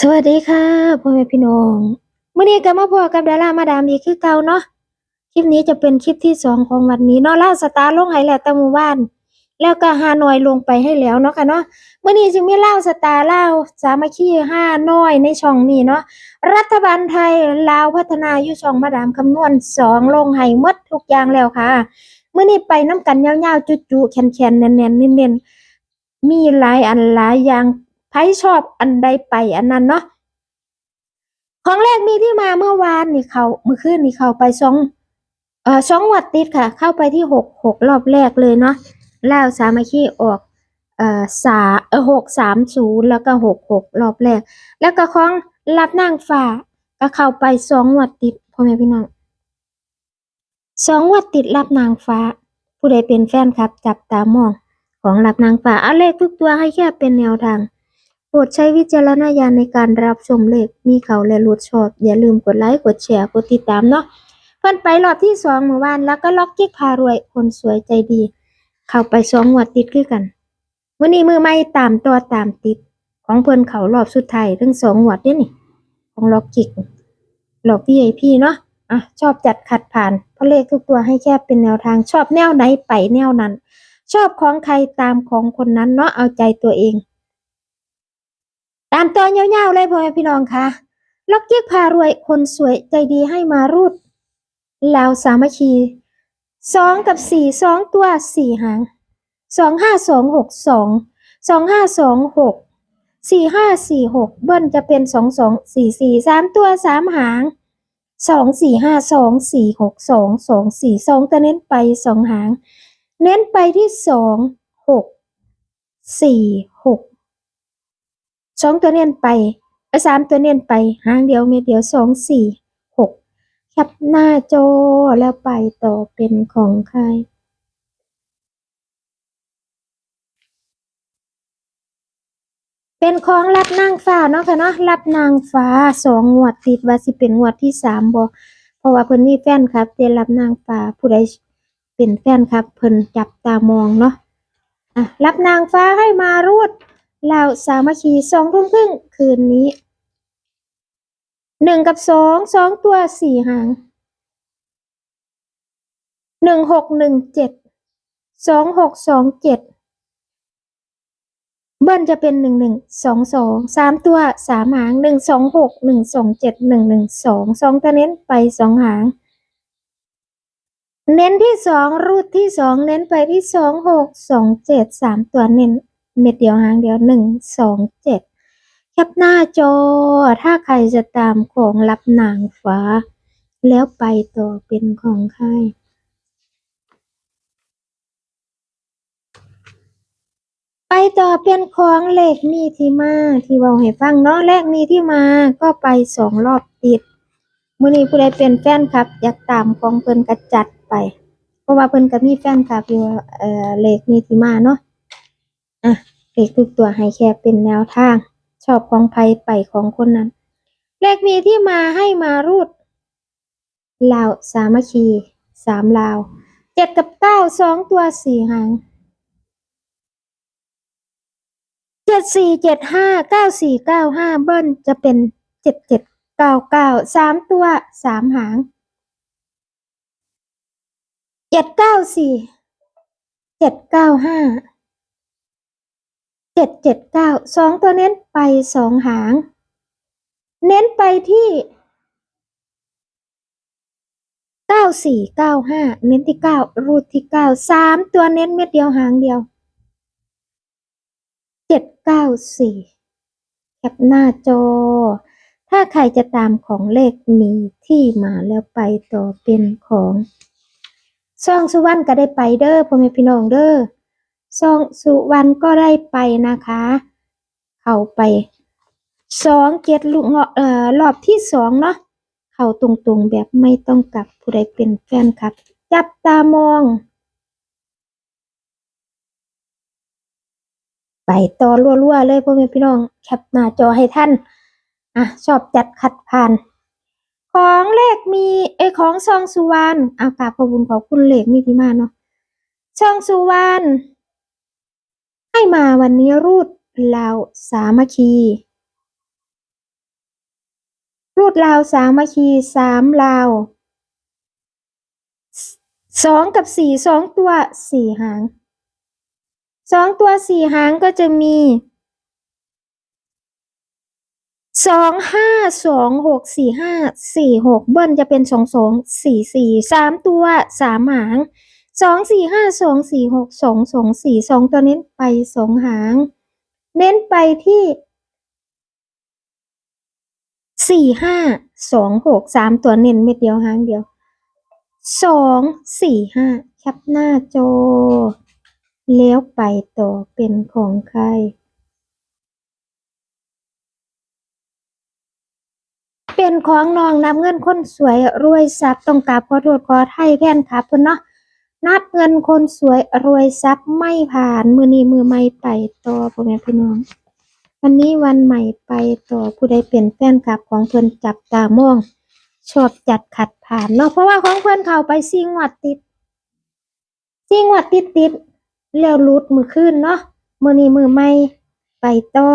สวัสดีค่ะพ่อแม่พี่น้องมื้อนี้ก็มาพบกับดารามาดามอีกคือเก่าเนาะคลิปนี้จะเป็นคลิปที่สองของวันนี้เนาะล่าสตาร์ลงให้แล้วต่หมู่บ้าน แล้วก็ฮานอยลงไปให้แล้วเนาะค่ะเนาะเมื้อนี้จึงมีลาสตาร์เล่าสามัคคีฮาน้อยในช่องนี้เนาะรัฐบาลไทยลาวพัฒนาอยู่ช่องมาดามคำนวณสองลงให้หมดทุกอย่างแล้วค่ะเมื้อนี้ไปน้ำกันยาวๆจุๆแคนๆแน่นๆเน้นๆมีหลายอันหลายอย่าง ไผชอบอันใดไปอันนั้นเนาะของแรกมีที่มาเมื่อวานนี่เขาเมื่อคืนนี่เขาไปสองเอ่อสองวัดติดค่ะ เข้าไปที่หกหกรอบแรกเลยเนาะแล้วสามัคคีออกเอ่อสาเออหกสามศูนย์แล้วก็หกหกรอบแรก แล้วก็ของรับนางฟ้าก็เข้าไปสองวัดติดพ่อแม่พี่น้องสองวัดติดรับนางฟ้า ผู้ใดเป็นแฟนครับ จับตามองของรับนางฟ้าเอาเลขทุกตัวให้แค่เป็นแนวทาง รดใช้วิจารณญาณในการรับชมเลขมีเขาและรุดชอบ อย่าลืมกดไลค์กดแชร์กดติดตามเนาะเพิ่นไปรอบที่สองเมื่อวานแล้วก็ล็อกกิ๊กพารวยคนสวยใจดี เข้าไปสองงวดติดคือกันวันนี้มือไม่ตามตัวตามติด ของเพิ่นเขารอบสุดท้ายทั้งสองงวดเด้นี่ ของล็อกกิ๊กล็อก VIP เนาะอะชอบจัดขัดผ่านเพราะเลขทุกตัวให้แค่เป็นแนวทางชอบแนวไหนไปแนวนั้น ชอบของใครตามของคนนั้นเนาะเอาใจตัวเอง ตามตัวยาวๆเลยพ่อแม่พี่น้องคะล็อกเกียกพารวยคนสวยใจดีให้มารูดลาวสามัคคีสองกับสี่สองตัวสี่หางสองห้าสองหกสองสองห้าสองหกสี่ห้าสี่หกเบิ้ลจะเป็นสองสองสี่สี่สามตัวสามหางสองสี่ห้าสองสี่หกสองสองสี่สองจะเน้นไปสองหาง เน้นไปที่สองหกสี่หก สองตัวเน้นไปสามตัวเน้นไปหางเดียวเม็ดเดียวสองสี่หกแคปหน้าจอแล้วไปต่อเป็นของใครเป็นของรับนางฟ้าเนาะค่ะเนาะรับนางฟ้าสองงวดติดว่าสิเป็นงวดที่สามบ่เพราะว่าเพิ่นมีแฟนครับเดรับนางฟ้าผู้ใดเป็นแฟนครับเพิ่นจับตามองเนาะอะรับนางฟ้าให้มารูด เราสามัคคีสองทุ่มครึ่งคืนนี้หนึ่งกับสองสองตัวสี่หางหนึ่งหกหนึ่งเจ็ดสองหกสองเจ็ดเบิ้ลจะเป็นหนึ่งหนึ่งสองสองสามตัวสามหางหนึ่งสองหกหนึ่งสองเจ็ดหนึ่งหนึ่งสองสองตัวเน้นไปสองหาง เน้นที่สองรูดที่สองเน้นไปที่สองหกสองเจ็ดสามตัวเน้น เม็ดเดียวหางเดียวหนึ่งสองเจ็ดแคปหน้าจอ ถ้าใครจะตามของรับนางฟ้า แล้วไปต่อเป็นของใครไปต่อเป็นของเลขมีที่มาที่เว้าให้ฟังเนาะเลขมีที่มาก็ไปสองรอบติดมื้อนี้ผู้ใดเป็นแฟนคลับ อยากตามของเพิ่นก็จัดไป เพราะว่าเพิ่นก็มีแฟนคลับอยู่เอ่อเลขมีที่มาเนาะ อะเลขทุกตัวให้แค่เป็นแนวทาง ชอบของใครไปของคนนั้น เลขมีที่มาให้มารูดลาวสามัคคีสามลาวเจ็ดกับเก้าสองตัวสี่หางเจ็ดสี่เจ็ดห้าเก้าสี่เก้าห้าเบิ้ลจะเป็นเจ็ดเจ็ดเก้าเก้าสามตัวสามหางเจ็ดเก้าสี่เจ็ดเก้าห้า เจ็ดเจ็ดเก้าสองตัวเน้นไปสองหาง เน้นไปที่เก้าสี่เก้าห้าเน้นที่เก้ารูดที่เก้าสามตัวเน้นเม็ดเดียวหางเดียวเจ็ดเก้าสี่แคปหน้าจอ ถ้าใครจะตามของเลขมีที่มาแล้วไปต่อเป็นของซ่องสุวรรณก็ได้ไปเด้อพ่อแม่พี่น้องเด้อ ซองสุวรรณก็ได้ไปนะคะ เข้าไปสองเจ็ดลูกเงาะเอ่อรอบที่สองเนาะเข้าตรงๆแบบไม่ต้องกลับผู้ใดเป็นแฟนครับ จับตามอง ไปต่อรัวๆเลยพ่อแม่พี่น้องแคปหน้าจอให้ท่านอะชอบจัดขัดผ่านของเลขมีเอของซองสุวรรณเอากาบขอบคุณขอบคุณเลขมีที่มาเนาะชองสุวรรณ ให้มาวันนี้รูดลาวสามัคคี รูดลาวสามัคคีสามลาวสองกับสี่สองตัวสี่หางสองตัวสี่หางก็จะมีสองห้าสองหกสี่ห้าสี่หกเบิ้ลจะเป็นสองสองสี่สี่สามตัวสามหาง สองสี่ห้าสองสี่หกสองสองสี่สองตัวเน้นไปสองหาง เน้นไปที่สี่ห้าสองหกสามตัวเน้นเม็ดเดียวหางเดียวสองสี่ห้าแคปหน้าจอแล้วไปต่อเป็นของใครเป็นของน้องนับเงินคนสวยรวยทรัพย์ต้องกราบขอโทษขอไทยแพนครับเพิ่นเนาะ นับเงินคนสวยรวยทรัพย์ไม่ผ่านมือนี้มือไม่ไปต่อพ่อแม่พี่น้องวันนี้วันใหม่ไปต่อผู้ใดเป็นแฟนคลับของเพิ่อนจับตามอง ชอบจัดขัดผ่านเนาะเพราะว่าของเพิ่อนเขาไปซิงวัดติดซิงวัดติดติดแล้วหลุดมือขึ้นเนาะมือนี้มือไม่ไปต่อ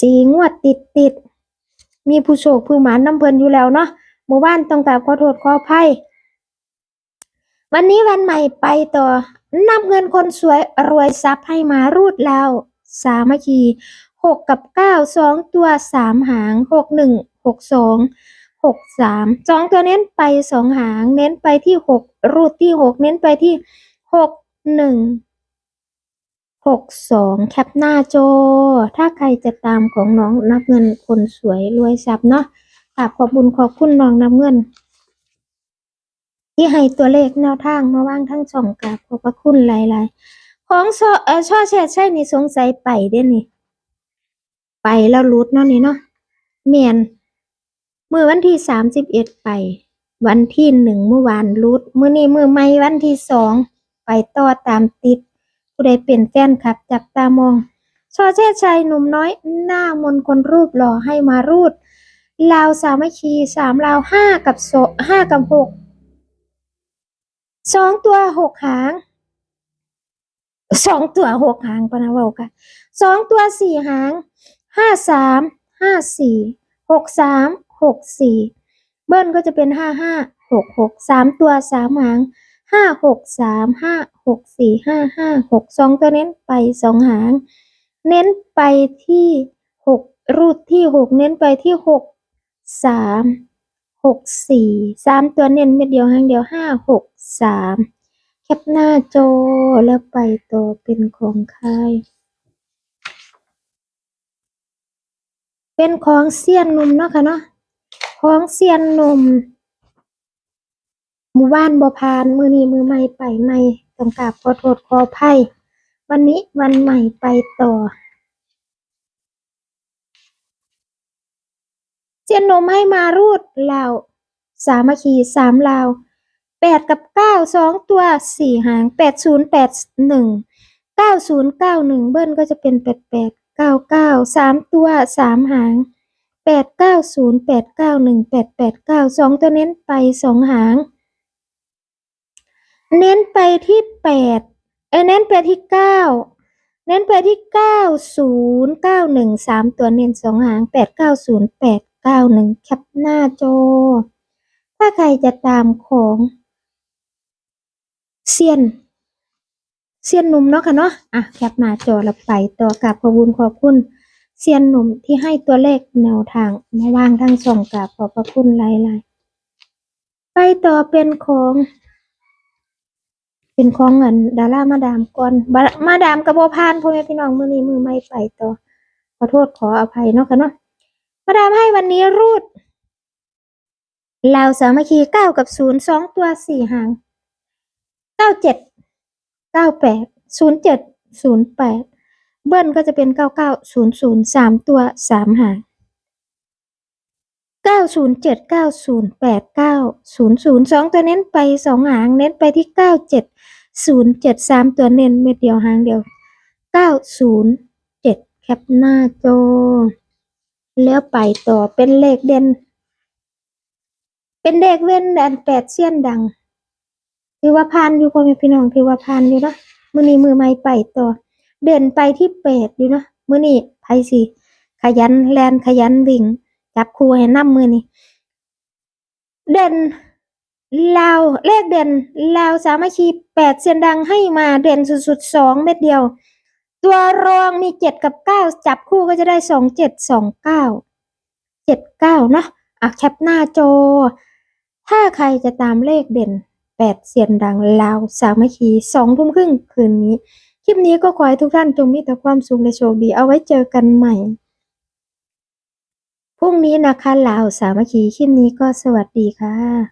สีงวดติดติดมีผู้โชคผู้หมานน้ำเพลินอยู่แล้วเนาะ มู่บ้านต้องกราบขอโทษขออภัยวันนี้วันใหม่ไปต่อนำเงินคนสวยรวยทรัพย์ให้มารูดแล้ว สามัคคีหกกับเก้าสองตัวสามหางหกหนึ่งหกสองหกสามสองตัวเน้นไปสองหาง เน้นไปที่หกรูดที่หกเน้นไปที่หกหนึ่งหกสองแคปหน้าจอ ถ้าใครจะตามของน้องนับเงินคนสวยรวยทรัพย์เนาะ กราบขอบุญขอบคุณน้องนับเงิน ที่ให้ตัวเลขแนวทางมาว่างทั้งสองกราบขอบพระคุณหลายๆ ของช่อเออช่อแชร์ใช่นี่สงสัยไปเด้นี่ ไปแล้วรุดเนาะนี่เนาะเมียนเมื่อวันที่สามสิบเอ็ดไป วันที่หนึ่งเมื่อวานรุดเมื่อนี้มือไม่วันที่สองไปต่อตามติดผู้ใดเป็นแฟนคลับ จับตามองชอเชษชัยหนุ่มน้อยหน้ามนคนรูปหล่อให้มารูด ลาวสามัคคีสามลาวห้ากับโซห้ากับหกสองตัวหกหางสองตัวหกหางปะนะเว่ากันสองตัวสี่หางห้าสามห้าสี่หกสามหกสี่เบิ้ลก็จะเป็นห้าห้าหกหกสามตัวสามหางห้าหกสามห้าหกสี่ห้าห้าหกสองตัวเน้นไปสองหาง เน้นไปที่หกรูดที่หกเน้นไปที่หก สามหกสี่สามตัวเน้นเม็ดเดียวหางเดียวห้าหกสามแคปหน้าโจแล้วไปต่อเป็นของใครเป็นของเซียนหนุ่มเนาะค่ะเนาะของเซียนหนุ่มหมู่บ้านบ่พานมือนี้มือใหม่ไปใหม่ต้องกราบขอโทษขออภัยวันนี้วันใหม่ไปต่อ เจียนนมให้มารูดลาสามัคคีสามลาแปดกับเก้าสองตัวสี่หางแปดศูนย์แปดหนึ่งเก้าศูนย์เก้าหนึ่งเบิ้ลก็จะเป็นแปดแปดเก้าเก้าสามตัวสามหางแปดเก้าศูนย์แปดเก้าหนึ่งแปดแปดเก้าสองตัวเน้นไปสองหาง เน้นไปที่แปดเอเน้นไปที่เก้าเน้นไปที่เก้าศูนย์เก้าหนึ่งสามตัวเน้นสองหางแปดเก้าศูนย์แปด ก้าหนึ่งแคปหน้าจอ ถ้าใครจะตามของเซียนเซียนหนุ่มเนาะค่ะเนาะอะแคปหน้าจอแล้วไปต่อกับขอบคุณขอบคุณเซียนหนุ่มที่ให้ตัวเลขแนวทางมาวางทั้งสองกับขอบพระคุณหลายๆไปต่อเป็นของ เป็นของเงินดารามาดามก่อนมาดามกระโบพานพ่อแม่พี่น้องมือนี้มือไม่ไปต่อขอโทษขออภัยเนาะค่ะเนาะ มาดามให้วันนี้รูดลาวสามัคคีเก้ากับศูนย์สองตัวสี่หางเก้าเจ็ดเก้าแปดศูนย์เจ็ดศูนย์แปดเบิ้ลก็จะเป็นเก้าเก้าศูนย์ศูนย์สามตัวสามหางเก้าศูนย์เจ็ดเก้าศูนย์แปดเก้าศูนย์ศูนย์สองตัวเน้นไปสองหางเน้นไปที่เก้าเจ็ดศูนย์เจ็ดสามตัวเน้นเม็ดเดียวหางเดียวเก้าศูนย์เจ็ดแคปหน้าจอ แล้วไปต่อเป็นเลขเด่น เป็นเลขเว้นแดนแปดเสี้ยนดัง ถือว่าพานอยู่พ่อแม่พี่น้องถือว่าพานอยู่นะมือนี้มือไม่ไปต่อ เดินไปที่แปดอยู่นะมือนี้ไพสิขยันแลนขยันวิ่งจับคู่ให้นำมือนี่เด่นลาวเลขเด่นลาวสามัคคีแปดเสียนดังให้มาเด่นสุดๆสองเม็ดเดียว ตัวรองมีเจ็ดกับเก้าจับคู่ก็จะได้สองเจ็ดสองเก้าเจ็ดเก้าเนาะอะแคปหน้าจอ ถ้าใครจะตามเลขเด่นแปดเสียนดังลาวสามัคคีสองทุ่มครึ่งคืนนี้ คลิปนี้ก็ขอให้ทุกท่านจงมีแต่ความสุขและโชคดีเอาไว้เจอกันใหม่พรุ่งนี้นะคะลาวสามัคคีคลิปนี้ก็สวัสดีค่ะ